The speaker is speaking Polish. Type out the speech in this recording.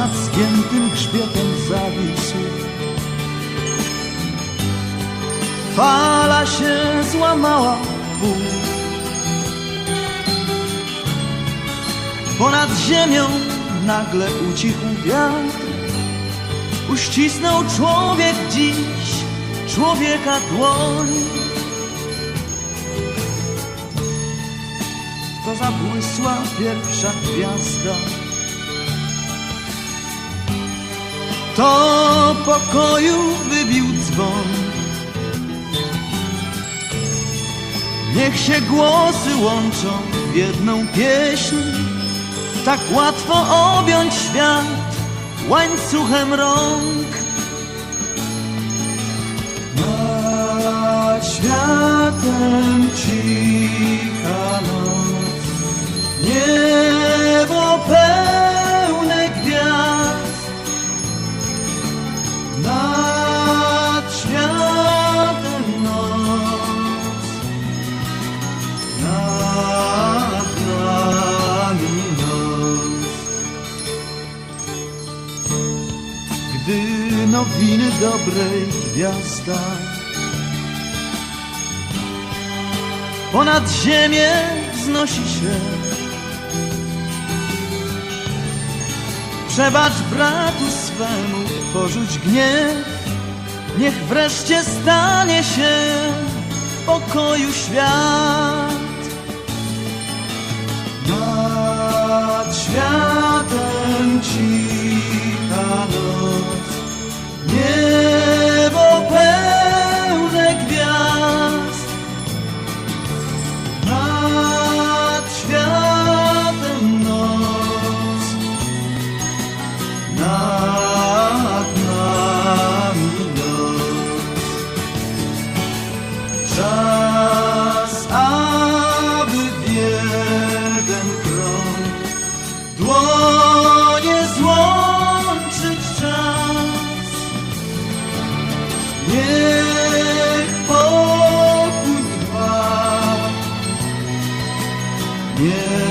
nad zgiętym grzbietem zawisł. Fala się złamała w pół. Ponad ziemią nagle ucichł wiatr. Uścisnął człowiek dziś człowieka dłoń. To zabłysła pierwsza gwiazda. To pokoju wybił dzwon. Niech się głosy łączą w jedną pieśń. Tak łatwo objąć świat łańcuchem rąk. Nad światem cicha nowiny dobrej gwiazda ponad ziemię wznosi się. Przebacz bratu swemu, porzuć gniew, niech wreszcie stanie się pokoju świat. Nad światem cicha noc, Niech pokój trwa. Niech